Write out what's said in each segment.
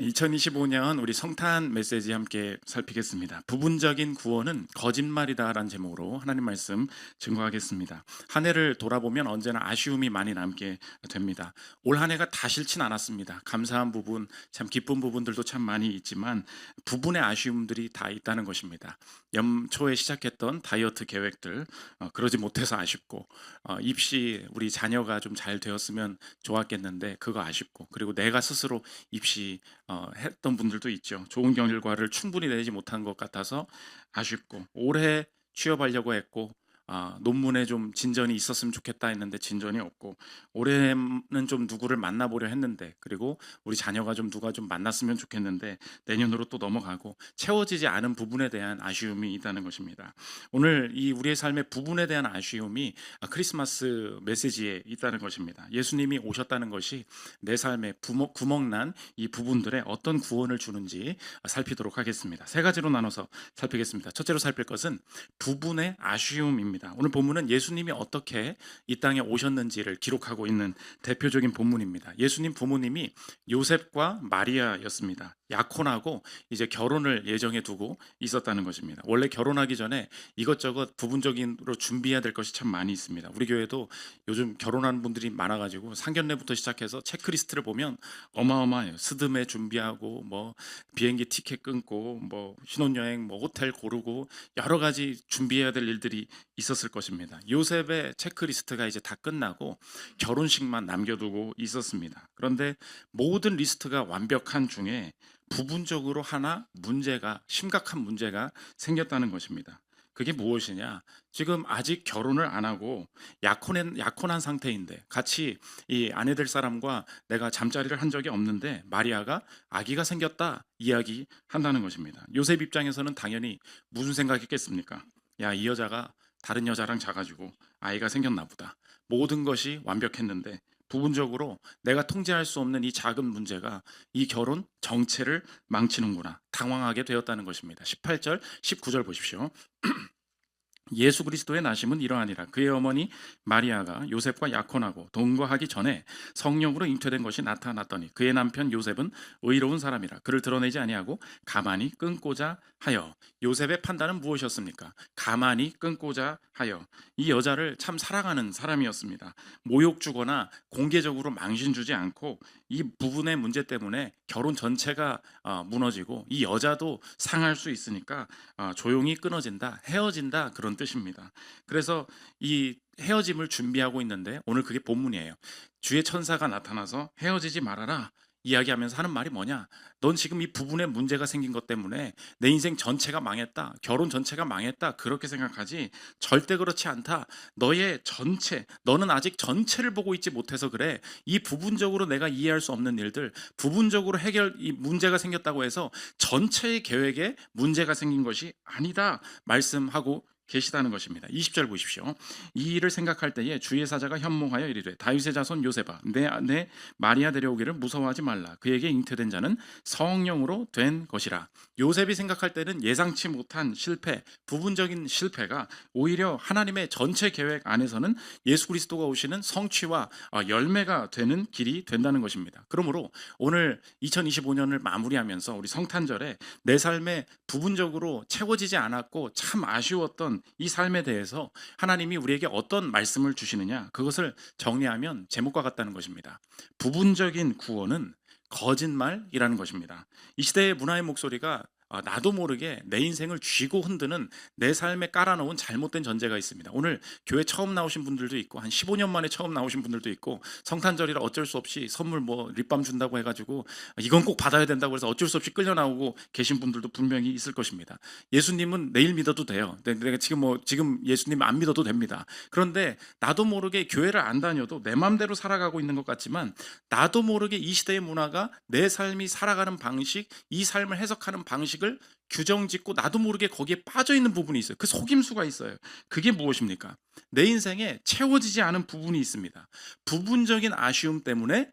2025년 우리 성탄 메시지 함께 살피겠습니다. 부분적인 구원은 거짓말이다라는 제목으로 하나님 말씀 증거하겠습니다. 한 해를 돌아보면 언제나 아쉬움이 많이 남게 됩니다. 올 한 해가 다 싫진 않았습니다. 감사한 부분, 참 기쁜 부분들도 참 많이 있지만 부분의 아쉬움들이 다 있다는 것입니다. 연초에 시작했던 다이어트 계획들 어, 그러지 못해서 아쉽고 어, 입시 우리 자녀가 좀 잘 되었으면 좋았겠는데 그거 아쉽고 그리고 내가 스스로 입시 어, 했던 분들도 있죠. 좋은 결과를 충분히 내지 못한 것 같아서 아쉽고 올해 취업하려고 했고 아, 논문에 좀 진전이 있었으면 좋겠다 했는데 진전이 없고 올해는 좀 누구를 만나보려 했는데 그리고 우리 자녀가 좀 누가 좀 만났으면 좋겠는데 내년으로 또 넘어가고 채워지지 않은 부분에 대한 아쉬움이 있다는 것입니다. 오늘 이 우리의 삶의 부분에 대한 아쉬움이 아, 크리스마스 메시지에 있다는 것입니다. 예수님이 오셨다는 것이 내 삶에 부모, 구멍난 이 부분들에 어떤 구원을 주는지 살피도록 하겠습니다. 세 가지로 나눠서 살피겠습니다. 첫째로 살필 것은 부분의 아쉬움입니다. 오늘 본문은 예수님이 어떻게 이 땅에 오셨는지를 기록하고 있는 대표적인 본문입니다. 예수님 부모님이 요셉과 마리아였습니다. 약혼하고 이제 결혼을 예정해 두고 있었다는 것입니다. 원래 결혼하기 전에 이것저것 부분적인으로 준비해야 될 것이 참 많이 있습니다. 우리 교회도 요즘 결혼하는 분들이 많아가지고 상견례부터 시작해서 체크리스트를 보면 어마어마해요. 스드메 준비하고 뭐 비행기 티켓 끊고 뭐 신혼여행 뭐 호텔 고르고 여러 가지 준비해야 될 일들이 있었을 것입니다. 요셉의 체크리스트가 이제 다 끝나고 결혼식만 남겨두고 있었습니다. 그런데 모든 리스트가 완벽한 중에 부분적으로 하나 문제가 심각한 문제가 생겼다는 것입니다. 그게 무엇이냐? 지금 아직 결혼을 안 하고 약혼한 약혼한 상태인데 같이 이 아내 될 사람과 내가 잠자리를 한 적이 없는데 마리아가 아기가 생겼다 이야기 한다는 것입니다. 요셉 입장에서는 당연히 무슨 생각했겠습니까? 야, 이 여자가 다른 여자랑 자가지고 아이가 생겼나 보다. 모든 것이 완벽했는데 부분적으로 내가 통제할 수 없는 이 작은 문제가 이 결혼 정체를 망치는구나. 당황하게 되었다는 것입니다. 18절, 19절 보십시오. 예수 그리스도의 나심은 이러하니라 그의 어머니 마리아가 요셉과 약혼하고 동거하기 전에 성령으로 잉태된 것이 나타났더니 그의 남편 요셉은 의로운 사람이라 그를 드러내지 아니하고 가만히 끊고자 하여 요셉의 판단은 무엇이었습니까? 가만히 끊고자 하여 이 여자를 참 사랑하는 사람이었습니다. 모욕 주거나 공개적으로 망신 주지 않고 이 부분의 문제 때문에 결혼 전체가 어, 무너지고 이 여자도 상할 수 있으니까 어, 조용히 끊어진다, 헤어진다 그런 뜻입니다. 그래서 이 헤어짐을 준비하고 있는데 오늘 그게 본문이에요. 주의 천사가 나타나서 헤어지지 말아라. 이야기하면서 하는 말이 뭐냐? 넌 지금 이 부분에 문제가 생긴 것 때문에 내 인생 전체가 망했다. 결혼 전체가 망했다. 그렇게 생각하지. 절대 그렇지 않다. 너의 전체, 너는 아직 전체를 보고 있지 못해서 그래. 이 부분적으로 내가 이해할 수 없는 일들, 부분적으로 해결 이 문제가 생겼다고 해서 전체의 계획에 문제가 생긴 것이 아니다. 말씀하고 계시다는 것입니다. 20절 보십시오. 이 일을 생각할 때에 주의 사자가 현몽하여 이르되 다윗의 자손 요셉아 내, 내 마리아 데려오기를 무서워하지 말라. 그에게 잉태된 자는 성령으로 된 것이라. 요셉이 생각할 때는 예상치 못한 실패, 부분적인 실패가 오히려 하나님의 전체 계획 안에서는 예수 그리스도가 오시는 성취와 어, 열매가 되는 길이 된다는 것입니다. 그러므로 오늘 2025년을 마무리하면서 우리 성탄절에 내 삶에 부분적으로 채워지지 않았고 참 아쉬웠던 이 삶에 대해서 하나님이 우리에게 어떤 말씀을 주시느냐 그것을 정리하면 제목과 같다는 것입니다. 부분적인 구원은 거짓말이라는 것입니다. 이 시대의 문화의 목소리가 아, 나도 모르게 내 인생을 쥐고 흔드는 내 삶에 깔아놓은 잘못된 전제가 있습니다. 오늘 교회 처음 나오신 분들도 있고 한 15년 만에 처음 나오신 분들도 있고 성탄절이라 어쩔 수 없이 선물 뭐 립밤 준다고 해가지고 이건 꼭 받아야 된다고 해서 어쩔 수 없이 끌려 나오고 계신 분들도 분명히 있을 것입니다. 예수님은 내일 믿어도 돼요. 네, 내가 지금 뭐 지금 예수님 안 믿어도 됩니다. 그런데 나도 모르게 교회를 안 다녀도 내 마음대로 살아가고 있는 것 같지만 나도 모르게 이 시대의 문화가 내 삶이 살아가는 방식, 이 삶을 해석하는 방식 을 규정 짓고 나도 모르게 거기에 빠져 있는 부분이 있어요. 그 속임수가 있어요. 그게 무엇입니까? 내 인생에 채워지지 않은 부분이 있습니다. 부분적인 아쉬움 때문에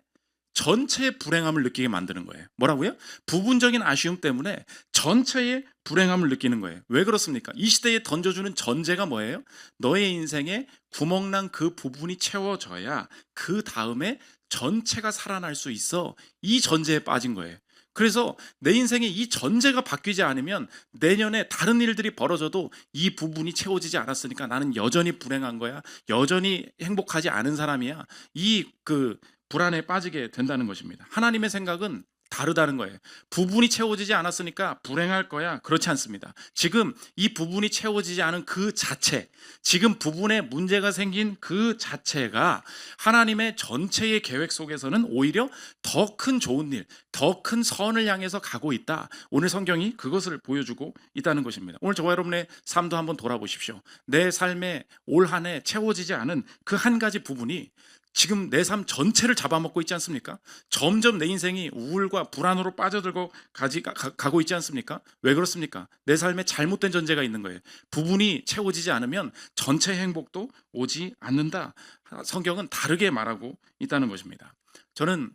전체의 불행함을 느끼게 만드는 거예요. 뭐라고요? 부분적인 아쉬움 때문에 전체의 불행함을 느끼는 거예요. 왜 그렇습니까? 이 시대에 던져주는 전제가 뭐예요? 너의 인생에 구멍난 그 부분이 채워져야 그 다음에 전체가 살아날 수 있어. 이 전제에 빠진 거예요. 그래서 내 인생의 이 전제가 바뀌지 않으면 내년에 다른 일들이 벌어져도 이 부분이 채워지지 않았으니까 나는 여전히 불행한 거야. 여전히 행복하지 않은 사람이야. 이 그 불안에 빠지게 된다는 것입니다. 하나님의 생각은 다르다는 거예요. 부분이 채워지지 않았으니까 불행할 거야. 그렇지 않습니다. 지금 이 부분이 채워지지 않은 그 자체, 지금 부분에 문제가 생긴 그 자체가 하나님의 전체의 계획 속에서는 오히려 더 큰 좋은 일, 더 큰 선을 향해서 가고 있다. 오늘 성경이 그것을 보여주고 있다는 것입니다. 오늘 저와 여러분의 삶도 한번 돌아보십시오. 내 삶에 올 한 해 채워지지 않은 그 한 가지 부분이 지금 내 삶 전체를 잡아먹고 있지 않습니까? 점점 내 인생이 우울과 불안으로 빠져들고 가지, 가, 가고 있지 않습니까? 왜 그렇습니까? 내 삶에 잘못된 전제가 있는 거예요. 부분이 채워지지 않으면 전체 행복도 오지 않는다. 성경은 다르게 말하고 있다는 것입니다. 저는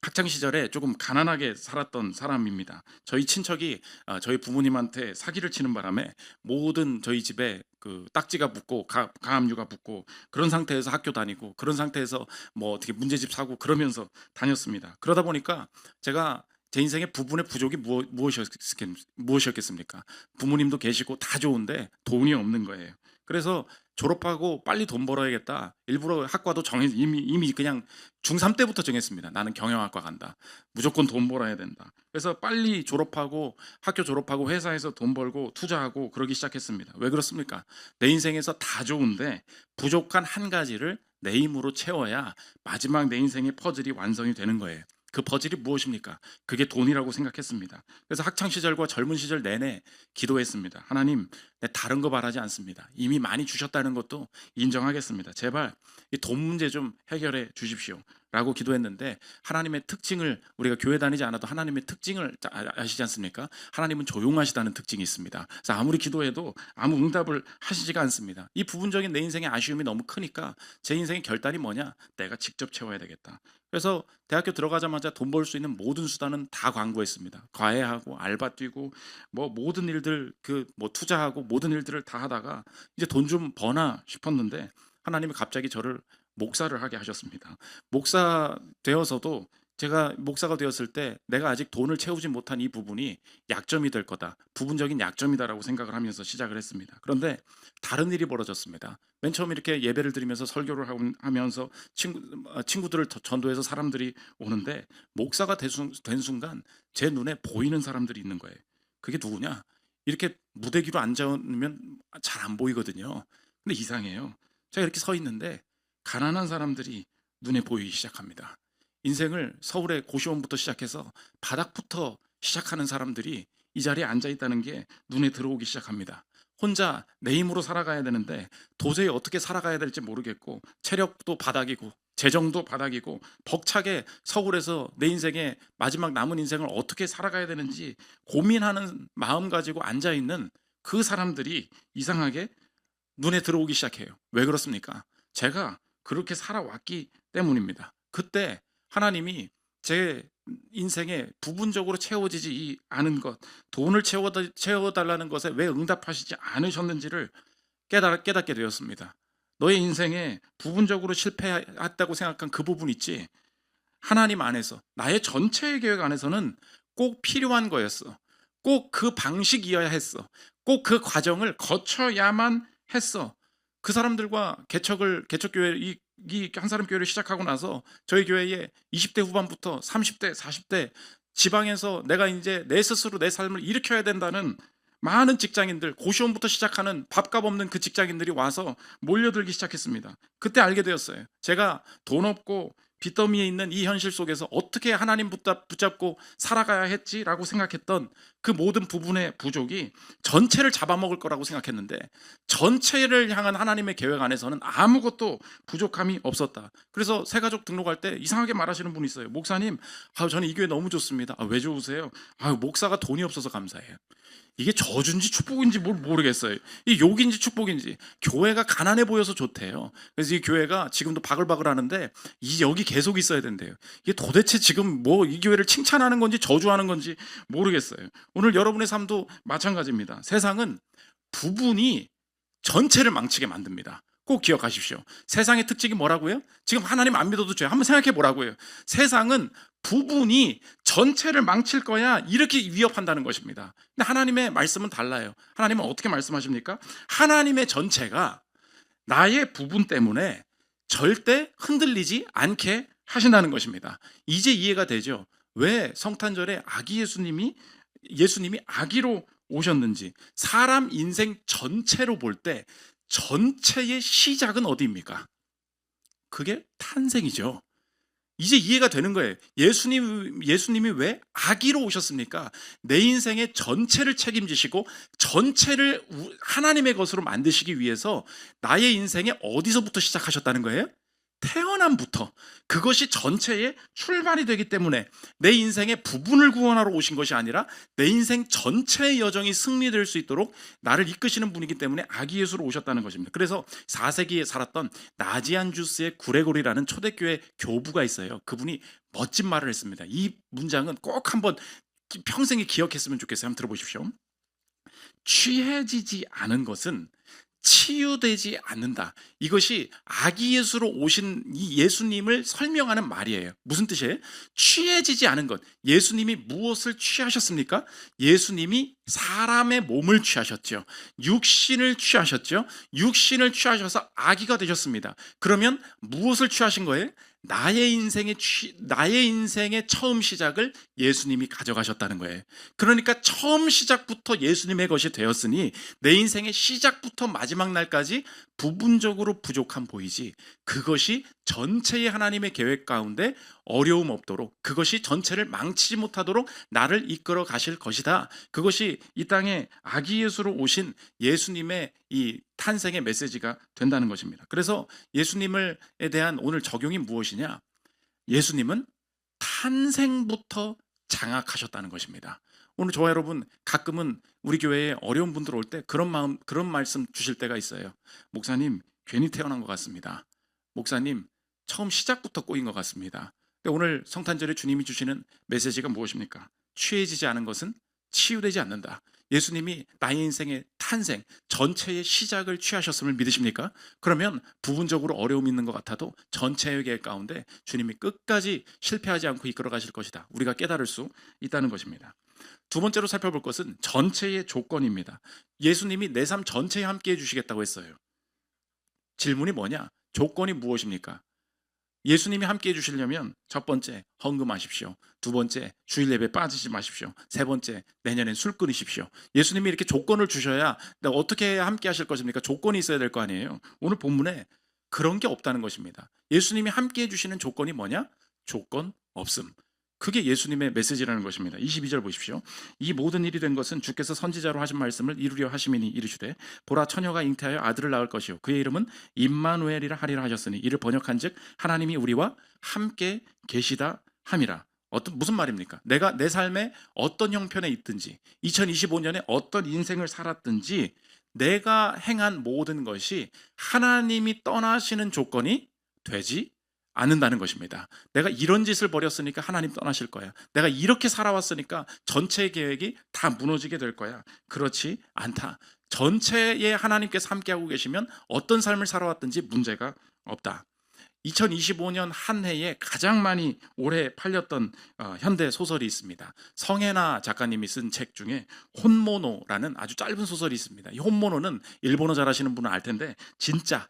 학창 시절에 조금 가난하게 살았던 사람입니다. 저희 친척이 아, 저희 부모님한테 사기를 치는 바람에 모든 저희 집에 그 딱지가 붙고 가, 가압류가 붙고 그런 상태에서 학교 다니고 그런 상태에서 뭐 어떻게 문제집 사고 그러면서 다녔습니다. 그러다 보니까 제가 제 인생의 부분의 부족이 무엇, 무엇이었, 무엇이었겠습니까? 부모님도 계시고 다 좋은데 돈이 없는 거예요. 그래서 졸업하고 빨리 돈 벌어야겠다. 일부러 학과도 정해 이미 이미 그냥 중3 때부터 정했습니다. 나는 경영학과 간다. 무조건 돈 벌어야 된다. 그래서 빨리 졸업하고 학교 졸업하고 회사에서 돈 벌고 투자하고 그러기 시작했습니다. 왜 그렇습니까? 내 인생에서 다 좋은데 부족한 한 가지를 내 힘으로 채워야 마지막 내 인생의 퍼즐이 완성이 되는 거예요. 그 퍼즐이 무엇입니까? 그게 돈이라고 생각했습니다. 그래서 학창 시절과 젊은 시절 내내 기도했습니다. 하나님, 내 다른 거 바라지 않습니다. 이미 많이 주셨다는 것도 인정하겠습니다. 제발 이 돈 문제 좀 해결해 주십시오. 라고 기도했는데 하나님의 특징을 우리가 교회 다니지 않아도 하나님의 특징을 아- 아시지 않습니까? 하나님은 조용하시다는 특징이 있습니다. 그래서 아무리 기도해도 아무 응답을 하시지가 않습니다. 이 부분적인 내 인생의 아쉬움이 너무 크니까 제 인생의 결단이 뭐냐? 내가 직접 채워야 되겠다. 그래서 대학교 들어가자마자 돈 벌 수 있는 모든 수단은 다 광고했습니다. 과외하고 알바 뛰고 뭐 모든 일들 그 뭐 투자하고 모든 일들을 다 하다가 이제 돈 좀 버나 싶었는데 하나님이 갑자기 저를 목사를 하게 하셨습니다. 목사 되어서도 제가 목사가 되었을 때 내가 아직 돈을 채우지 못한 이 부분이 약점이 될 거다. 부분적인 약점이다라고 생각을 하면서 시작을 했습니다. 그런데 다른 일이 벌어졌습니다. 맨 처음 이렇게 예배를 드리면서 설교를 하면서 친구, 어, 친구들을 더- 전도해서 사람들이 오는데 목사가 된 순간 제 눈에 보이는 사람들이 있는 거예요. 그게 누구냐? 이렇게 무대 뒤로 앉아오면 잘 안 보이거든요. 근데 이상해요. 제가 이렇게 서 있는데 가난한 사람들이 눈에 보이기 시작합니다. 인생을 서울의 고시원부터 시작해서 바닥부터 시작하는 사람들이 이 자리에 앉아 있다는 게 눈에 들어오기 시작합니다. 혼자 내 힘으로 살아가야 되는데 도저히 어떻게 살아가야 될지 모르겠고 체력도 바닥이고 재정도 바닥이고 벅차게 서울에서 내 인생의 마지막 남은 인생을 어떻게 살아가야 되는지 고민하는 마음 가지고 앉아 있는 그 사람들이 이상하게 눈에 들어오기 시작해요. 왜 그렇습니까? 제가 그렇게 살아왔기 때문입니다. 그때 하나님이 제 인생에 부분적으로 채워지지 않은 것, 돈을 채워달라는 것에 왜 응답하시지 않으셨는지를 깨닫게 되었습니다. 너의 인생에 부분적으로 실패했다고 생각한 그 부분 있지? 하나님 안에서, 나의 전체의 계획 안에서는 꼭 필요한 거였어. 꼭 그 방식이어야 했어. 꼭 그 과정을 거쳐야만 했어. 그 사람들과 개척을 개척 교회 이한 사람 교회를 시작하고 나서 저희 교회에 20대 후반부터 30대, 40대 지방에서 내가 이제 내 스스로 내 삶을 일으켜야 된다는 많은 직장인들 고시원부터 시작하는 밥값 없는 그 직장인들이 와서 몰려들기 시작했습니다. 그때 알게 되었어요. 제가 돈 없고 빚더미에 있는 이 현실 속에서 어떻게 하나님 붙잡- 붙잡고 살아가야 했지라고 생각했던 그 모든 부분의 부족이 전체를 잡아먹을 거라고 생각했는데 전체를 향한 하나님의 계획 안에서는 아무것도 부족함이 없었다. 그래서 새가족 등록할 때 이상하게 말하시는 분이 있어요. 목사님, 아, 저는 이 교회 너무 좋습니다. 아, 왜 좋으세요? 아, 목사가 돈이 없어서 감사해요. 이게 저주인지 축복인지 뭘 모르겠어요. 이 욕인지 축복인지 교회가 가난해 보여서 좋대요. 그래서 이 교회가 지금도 바글바글 하는데 이 여기 계속 있어야 된대요. 이게 도대체 지금 뭐 이 교회를 칭찬하는 건지 저주하는 건지 모르겠어요. 오늘 여러분의 삶도 마찬가지입니다. 세상은 부분이 전체를 망치게 만듭니다. 꼭 기억하십시오. 세상의 특징이 뭐라고요? 지금 하나님 안 믿어도 돼요. 한번 생각해 보라고요. 세상은 부분이 전체를 망칠 거야 이렇게 위협한다는 것입니다. 근데 하나님의 말씀은 달라요. 하나님은 어떻게 말씀하십니까? 하나님의 전체가 나의 부분 때문에 절대 흔들리지 않게 하신다는 것입니다. 이제 이해가 되죠. 왜 성탄절에 아기 예수님이 예수님이 아기로 오셨는지 사람 인생 전체로 볼 때 전체의 시작은 어디입니까? 그게 탄생이죠. 이제 이해가 되는 거예요. 예수님 예수님이 왜 아기로 오셨습니까? 내 인생의 전체를 책임지시고 전체를 우- 하나님의 것으로 만드시기 위해서 나의 인생에 어디서부터 시작하셨다는 거예요? 태어남부터 그것이 전체의 출발이 되기 때문에 내 인생의 부분을 구원하러 오신 것이 아니라 내 인생 전체의 여정이 승리될 수 있도록 나를 이끄시는 분이기 때문에 아기 예수로 오셨다는 것입니다. 그래서 4세기에 살았던 나지안 주스의 구레고리라는 초대교회 교부가 있어요. 그분이 멋진 말을 했습니다. 이 문장은 꼭 한번 기- 평생에 기억했으면 좋겠어요. 한번 들어보십시오. 취해지지 않은 것은 치유되지 않는다. 이것이 아기 예수로 오신 이 예수님을 설명하는 말이에요. 무슨 뜻이에요? 취해지지 않은 것. 예수님이 무엇을 취하셨습니까? 예수님이 사람의 몸을 취하셨죠. 육신을 취하셨죠. 육신을 취하셔서 아기가 되셨습니다. 그러면 무엇을 취하신 거예요? 나의 인생의 취, 나의 인생의 처음 시작을 예수님이 가져가셨다는 거예요. 그러니까 처음 시작부터 예수님의 것이 되었으니 내 인생의 시작부터 마지막 날까지 부분적으로 부족함 보이지 그것이 전체의 하나님의 계획 가운데 어려움 없도록 그것이 전체를 망치지 못하도록 나를 이끌어 가실 것이다. 그것이 이 땅에 아기 예수로 오신 예수님의 이 탄생의 메시지가 된다는 것입니다. 그래서 예수님을에 대한 오늘 적용이 무엇이냐? 예수님은 탄생부터 장악하셨다는 것입니다. 오늘 저와 여러분 가끔은 우리 교회에 어려운 분들 올 때 그런 마음 그런 말씀 주실 때가 있어요. 목사님 괜히 태어난 것 같습니다. 목사님 처음 시작부터 꼬인 것 같습니다. 오늘 성탄절에 주님이 주시는 메시지가 무엇입니까? 취해지지 않은 것은 치유되지 않는다. 예수님이 나의 인생의 탄생 전체의 시작을 취하셨음을 믿으십니까? 그러면 부분적으로 어려움이 있는 것 같아도 전체의 계획 가운데 주님이 끝까지 실패하지 않고 이끌어 가실 것이다. 우리가 깨달을 수 있다는 것입니다. 두 번째로 살펴볼 것은 전체의 조건입니다. 예수님이 내 삶 전체에 함께 해 주시겠다고 했어요. 질문이 뭐냐? 조건이 무엇입니까? 예수님이 함께 해주시려면 첫 번째 헌금하십시오. 두 번째 주일 예배 빠지지 마십시오. 세 번째 내년엔 술 끊으십시오. 예수님이 이렇게 조건을 주셔야 어떻게 함께 하실 것입니까? 조건이 있어야 될 거 아니에요. 오늘 본문에 그런 게 없다는 것입니다. 예수님이 함께 해주시는 조건이 뭐냐? 조건 없음. 그게 예수님의 메시지라는 것입니다. 22절 보십시오. 이 모든 일이 된 것은 주께서 선지자로 하신 말씀을 이루려 하심이니 이르시되 보라 처녀가 잉태하여 아들을 낳을 것이요 그의 이름은 임마누엘이라 하리라 하셨으니 이를 번역한즉 하나님이 우리와 함께 계시다 함이라. 어떤 무슨 말입니까? 내가 내 삶에 어떤 형편에 있든지 2025년에 어떤 인생을 살았든지 내가 행한 모든 것이 하나님이 떠나시는 조건이 되지 않는다는 것입니다. 내가 이런 짓을 벌였으니까 하나님 떠나실 거야. 내가 이렇게 살아왔으니까 전체 계획이 다 무너지게 될 거야. 그렇지 않다. 전체에 하나님께서 함께하고 계시면 어떤 삶을 살아왔든지 문제가 없다. 2025년 한 해에 가장 많이 오래 팔렸던 어, 현대 소설이 있습니다. 성혜나 작가님이 쓴 책 중에 혼모노라는 아주 짧은 소설이 있습니다. 이 혼모노는 일본어 잘하시는 분은 알 텐데 진짜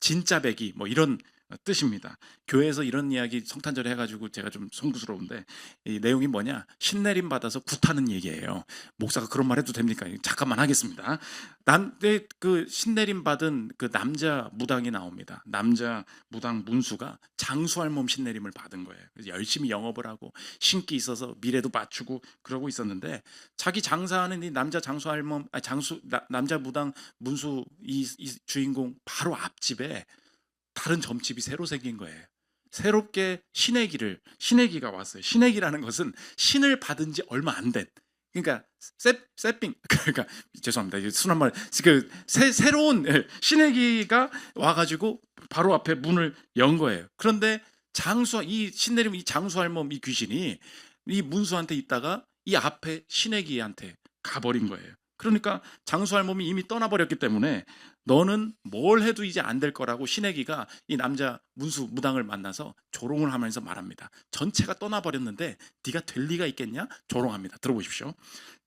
진짜 배기 뭐 이런 뜻입니다. 교회에서 이런 이야기 성탄절에 해가지고 제가 좀 송구스러운데 이 내용이 뭐냐 신내림 받아서 굿하는 얘기예요. 목사가 그런 말 해도 됩니까? 잠깐만 하겠습니다. 남의 그 신내림 받은 그 남자 무당이 나옵니다. 남자 무당 문수가 장수할멈 신내림을 받은 거예요. 열심히 영업을 하고 신기 있어서 미래도 맞추고 그러고 있었는데 자기 장사하는 이 남자 장수할멈 아 장수 나- 남자 무당 문수 이, 이 주인공 바로 앞집에 다른 점집이 새로 생긴 거예요. 새롭게 신의 기를 신의 기가 왔어요. 신의 기라는 것은 신을 받은 지 얼마 안 된. 그러니까 세, 세핑 그러니까 죄송합니다. 순한 말. 그 새, 새로운 예, 신의 기가 와 가지고 바로 앞에 문을 연 거예요. 그런데 장수 이 신내림 이 장수 할멈 이 귀신이 이 문수한테 있다가 이 앞에 신의 기한테 가버린 거예요. 그러니까 장수할 몸이 이미 떠나버렸기 때문에 너는 뭘 해도 이제 안 될 거라고 신혜기가 이 남자 문수 무당을 만나서 조롱을 하면서 말합니다. 전체가 떠나버렸는데 네가 될 리가 있겠냐? 조롱합니다. 들어보십시오.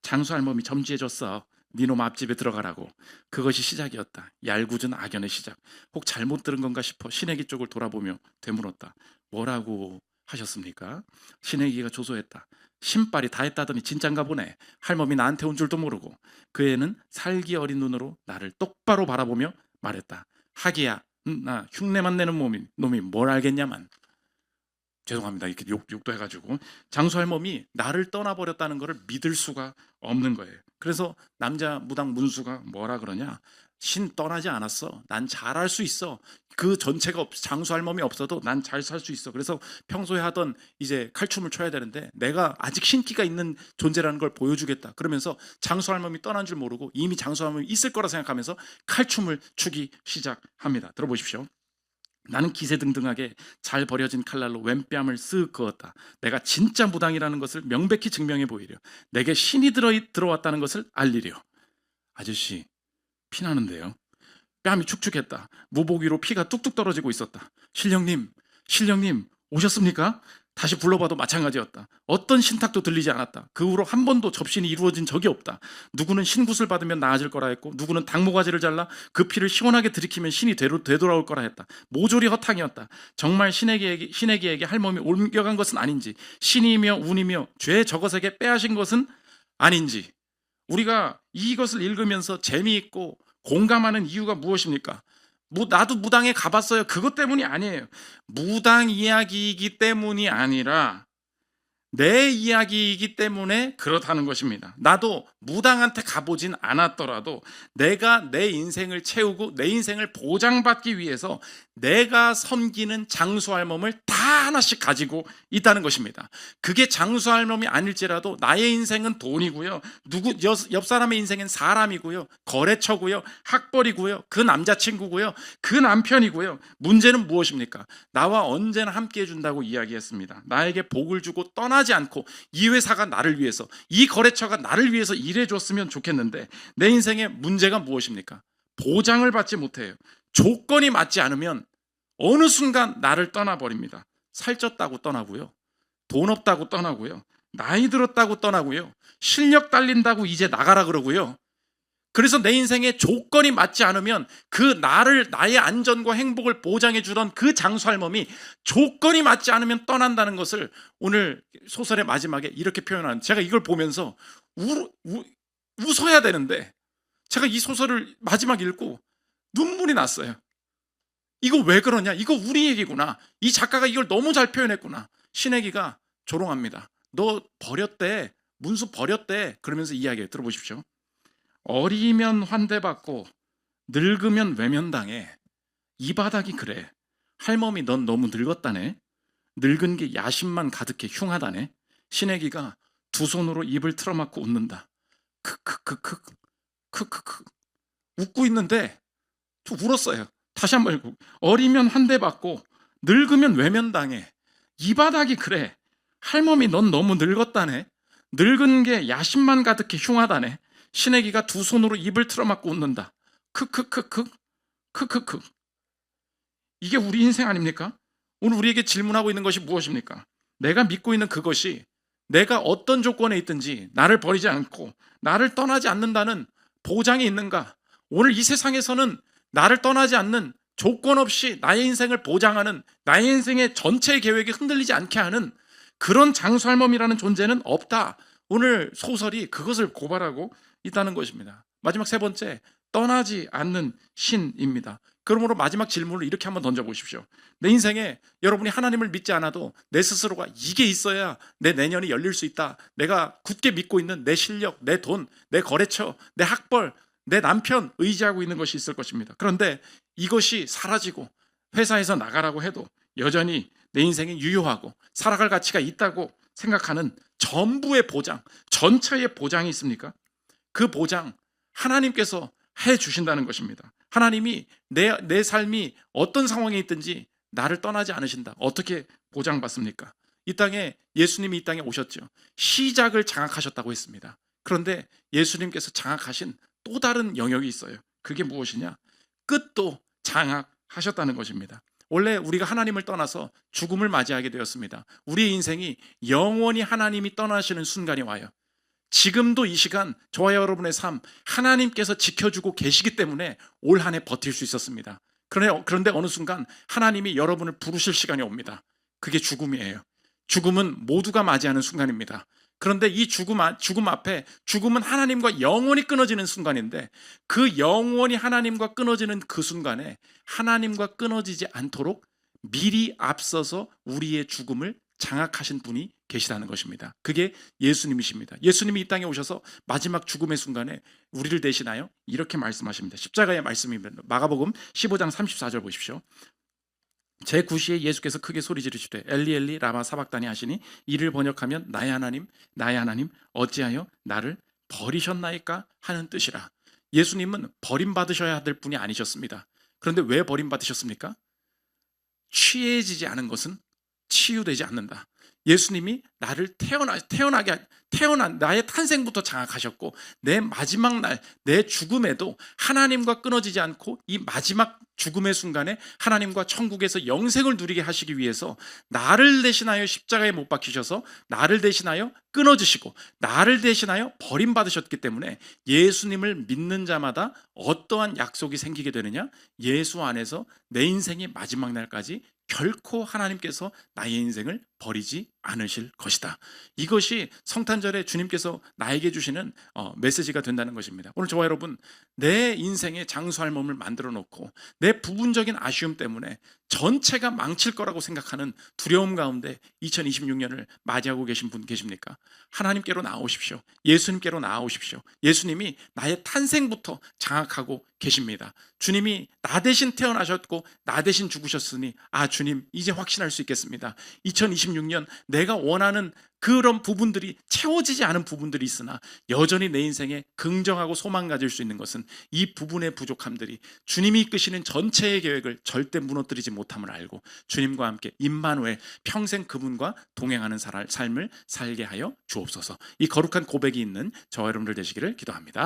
장수할 몸이 점지해줬어. 니놈 앞집에 들어가라고. 그것이 시작이었다. 얄궂은 악연의 시작. 혹 잘못 들은 건가 싶어 신혜기 쪽을 돌아보며 되물었다. 뭐라고 하셨습니까? 신혜기가 조소했다. 신발이 다 했다더니 진짠가 보네. 할멈이 나한테 온 줄도 모르고 그 애는 살기 어린 눈으로 나를 똑바로 바라보며 말했다. 하기야, 음, 나 흉내만 내는 몸이 놈이 뭘 알겠냐만. 죄송합니다. 이렇게 욕, 욕도 해가지고 장수 할멈이 나를 떠나버렸다는 것을 믿을 수가 없는 거예요. 그래서 남자 무당 문수가 뭐라 그러냐? 신 떠나지 않았어. 난 잘할 수 있어. 그 전체가 없, 장수 할멈이 없어도 난 잘 살 수 있어. 그래서 평소에 하던 이제 칼춤을 춰야 되는데 내가 아직 신기가 있는 존재라는 걸 보여주겠다. 그러면서 장수 할멈이 떠난 줄 모르고 이미 장수 할멈이 있을 거라 생각하면서 칼춤을 추기 시작합니다. 들어보십시오. 나는 기세등등하게 잘 버려진 칼날로 왼뺨을 쓱 그었다. 내가 진짜 무당이라는 것을 명백히 증명해 보이려. 내게 신이 들어 들어왔다는 것을 알리려. 아저씨 피나는데요. 뺨이 축축했다. 무복 위로 피가 뚝뚝 떨어지고 있었다. 신령님, 신령님 오셨습니까? 다시 불러봐도 마찬가지였다. 어떤 신탁도 들리지 않았다. 그 후로 한 번도 접신이 이루어진 적이 없다. 누구는 신굿을 받으면 나아질 거라 했고, 누구는 당모가지를 잘라 그 피를 시원하게 들이키면 신이 되로, 되돌아올 거라 했다. 모조리 허탕이었다. 정말 신에게, 신에게에게 할멈이 옮겨간 것은 아닌지, 신이며 운이며 죄 저것에게 빼앗은 것은 아닌지, 우리가 이것을 읽으면서 재미있고 공감하는 이유가 무엇입니까? 무- 나도 무당에 가봤어요. 그것 때문이 아니에요. 무당 이야기이기 때문이 아니라 내 이야기이기 때문에 그렇다는 것입니다. 나도 무당한테 가보진 않았더라도 내가 내 인생을 채우고 내 인생을 보장받기 위해서 내가 섬기는 장수할 몸을 다 하나씩 가지고 있다는 것입니다. 그게 장수할 몸이 아닐지라도 나의 인생은 돈이고요. 누구 옆, 옆 사람의 인생은 사람이고요. 거래처고요. 학벌이고요. 그 남자친구고요. 그 남편이고요. 문제는 무엇입니까? 나와 언제나 함께 해준다고 이야기했습니다. 나에게 복을 주고 떠나 지 않고 이 회사가 나를 위해서 이 거래처가 나를 위해서 일해 줬으면 좋겠는데 내 인생의 문제가 무엇입니까? 보장을 받지 못해요. 조건이 맞지 않으면 어느 순간 나를 떠나버립니다. 살쪘다고 떠나고요. 돈 없다고 떠나고요. 나이 들었다고 떠나고요. 실력 딸린다고 이제 나가라 그러고요. 그래서 내 인생에 조건이 맞지 않으면 그 나를 나의 안전과 행복을 보장해 주던 그 장수할멈이 조건이 맞지 않으면 떠난다는 것을 오늘 소설의 마지막에 이렇게 표현하는 제가 이걸 보면서 우, 우, 웃어야 되는데 제가 이 소설을 마지막 읽고 눈물이 났어요. 이거 왜 그러냐? 이거 우리 얘기구나. 이 작가가 이걸 너무 잘 표현했구나. 신혜기가 조롱합니다. 너 버렸대. 문수 버렸대. 그러면서 이야기해 들어보십시오. 어리면 환대받고 늙으면 외면당해. 이 바닥이 그래. 할멈이 넌 너무 늙었다네. 늙은 게 야심만 가득해 흉하다네. 신혜기가 두 손으로 입을 틀어막고 웃는다. 크크크크 크크크 웃고 있는데 저 울었어요. 다시 한번 읽고 어리면 환대받고 늙으면 외면당해. 이 바닥이 그래. 할멈이 넌 너무 늙었다네. 늙은 게 야심만 가득해 흉하다네. 신혜기가 두 손으로 입을 틀어막고 웃는다. 크크크크 크크크. 이게 우리 인생 아닙니까? 오늘 우리에게 질문하고 있는 것이 무엇입니까? 내가 믿고 있는 그것이 내가 어떤 조건에 있든지 나를 버리지 않고 나를 떠나지 않는다는 보장이 있는가? 오늘 이 세상에서는 나를 떠나지 않는 조건 없이 나의 인생을 보장하는 나의 인생의 전체 계획이 흔들리지 않게 하는 그런 장수할멈이라는 존재는 없다. 오늘 소설이 그것을 고발하고 있다는 것입니다. 마지막 세 번째, 떠나지 않는 신입니다. 그러므로 마지막 질문을 이렇게 한번 던져보십시오. 내 인생에 여러분이 하나님을 믿지 않아도 내 스스로가 이게 있어야 내 내년이 열릴 수 있다. 내가 굳게 믿고 있는 내 실력, 내 돈, 내 거래처, 내 학벌, 내 남편 의지하고 있는 것이 있을 것입니다. 그런데 이것이 사라지고 회사에서 나가라고 해도 여전히 내 인생이 유효하고 살아갈 가치가 있다고 생각하는 전부의 보장, 전체의 보장이 있습니까? 그 보장 하나님께서 해 주신다는 것입니다. 하나님이 내, 내 삶이 어떤 상황에 있든지 나를 떠나지 않으신다. 어떻게 보장받습니까? 이 땅에 예수님이 이 땅에 오셨죠. 시작을 장악하셨다고 했습니다. 그런데 예수님께서 장악하신 또 다른 영역이 있어요. 그게 무엇이냐? 끝도 장악하셨다는 것입니다. 원래 우리가 하나님을 떠나서 죽음을 맞이하게 되었습니다. 우리의 인생이 영원히 하나님이 떠나시는 순간이 와요. 지금도 이 시간 저와 여러분의 삶 하나님께서 지켜주고 계시기 때문에 올 한 해 버틸 수 있었습니다. 그런데, 어느 순간 하나님이 여러분을 부르실 시간이 옵니다. 그게 죽음이에요. 죽음은 모두가 맞이하는 순간입니다. 그런데 이 죽음, 아- 죽음 앞에 죽음은 하나님과 영원히 끊어지는 순간인데 그 영원히 하나님과 끊어지는 그 순간에 하나님과 끊어지지 않도록 미리 앞서서 우리의 죽음을 장악하신 분이 계시다는 것입니다. 그게 예수님이십니다. 예수님이 이 땅에 오셔서 마지막 죽음의 순간에 우리를 대신하여 이렇게 말씀하십니다. 십자가의 말씀입니다. 마가복음 15장 34절 보십시오. 제 구시에 예수께서 크게 소리 지르시되 엘리 엘리 라마 사박다니 하시니 이를 번역하면 나의 하나님 나의 하나님 어찌하여 나를 버리셨나이까 하는 뜻이라. 예수님은 버림받으셔야 될 분이 아니셨습니다. 그런데 왜 버림받으셨습니까? 취해지지 않은 것은 치유되지 않는다. 예수님이 나를 태어나 태어나게 태어난 나의 탄생부터 장악하셨고 내 마지막 날 내 죽음에도 하나님과 끊어지지 않고 이 마지막 죽음의 순간에 하나님과 천국에서 영생을 누리게 하시기 위해서 나를 대신하여 십자가에 못 박히셔서 나를 대신하여 끊어지시고 나를 대신하여 버림받으셨기 때문에 예수님을 믿는 자마다 어떠한 약속이 생기게 되느냐? 예수 안에서 내 인생의 마지막 날까지 결코 하나님께서 나의 인생을 버리지 않으실 것이다. 이것이 성탄절에 주님께서 나에게 주시는 어, 메시지가 된다는 것입니다. 오늘 저와 여러분 내 인생의 장수할 몸을 만들어 놓고 내 부분적인 아쉬움 때문에 전체가 망칠 거라고 생각하는 두려움 가운데 2026년을 맞이하고 계신 분 계십니까? 하나님께로 나오십시오. 예수님께로 나오십시오. 예수님이 나의 탄생부터 장악하고 계십니다. 주님이 나 대신 태어나셨고 나 대신 죽으셨으니 아 주님 이제 확신할 수 있겠습니다. 2026년 내가 원하는 그런 부분들이 채워지지 않은 부분들이 있으나 여전히 내 인생에 긍정하고 소망 가질 수 있는 것은 이 부분의 부족함들이 주님이 이끄시는 전체의 계획을 절대 무너뜨리지 못함을 알고 주님과 함께 임마누엘 평생 그분과 동행하는 살- 삶을 살게 하여 주옵소서. 이 거룩한 고백이 있는 저와 여러분들 되시기를 기도합니다.